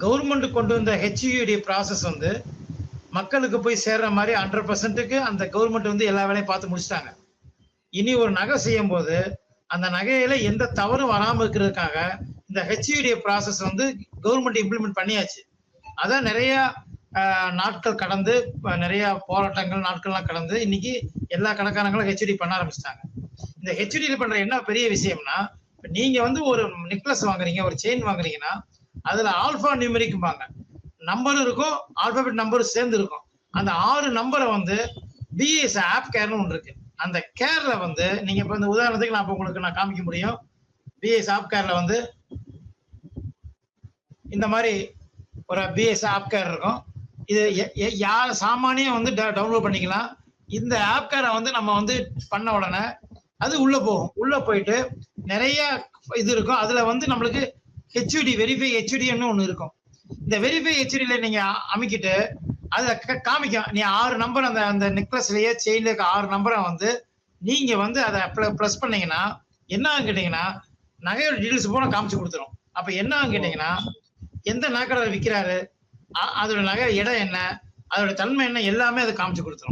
Government கொண்டு வந்த ஹெச்யூடைய process வந்து மக்களுக்கு போய் சேர்ற மாதிரி ஹண்ட்ரட் பர்சன்ட்டுக்கு அந்த கவர்மெண்ட் வந்து எல்லா வேலையும் பார்த்து முடிச்சிட்டாங்க. இனி ஒரு நகை செய்யும் போது அந்த நகையில எந்த தவறும் வராமல் இருக்கிறதுக்காக இந்த ஹெச்யூடைய ப்ராசஸ் வந்து கவர்மெண்ட் இம்ப்ளிமெண்ட் பண்ணியாச்சு. அதான் நிறைய ஆஹ், நாட்கள் கடந்து நிறைய போராட்டங்கள் நாட்கள்லாம் கடந்து இன்னைக்கு எல்லா கணக்காரங்களும் ஹெச்டி பண்ண ஆரம்பிச்சிட்டாங்க. இந்த ஹெச்டியில் பண்ற என்ன பெரிய விஷயம்னா நீங்க வந்து ஒரு நெக்லஸ் வாங்குறீங்க ஒரு செயின் வாங்குறீங்கன்னா அதுல ஆல்பா நியூமரிக்கும்பாங்க நம்பரும் இருக்கும் ஆல்பாபெட் நம்பரும் சேர்ந்து இருக்கும். அந்த ஆறு நம்பரை வந்து பிஎஸ் ஆப் கேர்னு ஒன்று இருக்கு. அந்த கேர்ல வந்து நீங்க இப்ப இந்த உதாரணத்துக்கு நான் இப்ப உங்களுக்கு நான் காமிக்க முடியும். பிஎஸ் ஆப் கேர்ல வந்து இந்த மாதிரி ஒரு பிஎஸ் ஆப் கேர் இருக்கும். இது யார் சாமானியம் வந்து டவுன்லோட் பண்ணிக்கலாம். இந்த ஆப் கேரை வந்து நம்ம வந்து பண்ண உடனே அது உள்ள போகும். உள்ள போயிட்டு நிறைய இது இருக்கும். அதுல வந்து நம்மளுக்கு ஹெச்டி வெரிஃபை ஹெச்டின்னு ஒன்று இருக்கும். இந்த வெரிஃபை ஹெச்டியில் நீங்க அமைக்கிட்டு அதை காமிக்கும் நீ ஆறு நம்பர் அந்த அந்த நெக்லஸ்லயே செயின்ல இருக்க ஆறு நம்பரை வந்து நீங்க வந்து அதை ப்ளஸ் பண்ணீங்கன்னா என்ன கேட்டீங்கன்னா நகையோட டீடைல்ஸ் பூரா காமிச்சு கொடுத்துரும். அப்ப என்ன கேட்டீங்கன்னா எந்த நகைக்கடை விற்கிறாரு அதோட நகை இடம் என்ன அதோட தன்மை என்ன எல்லாமே அதை காமிச்சு கொடுத்துரும்.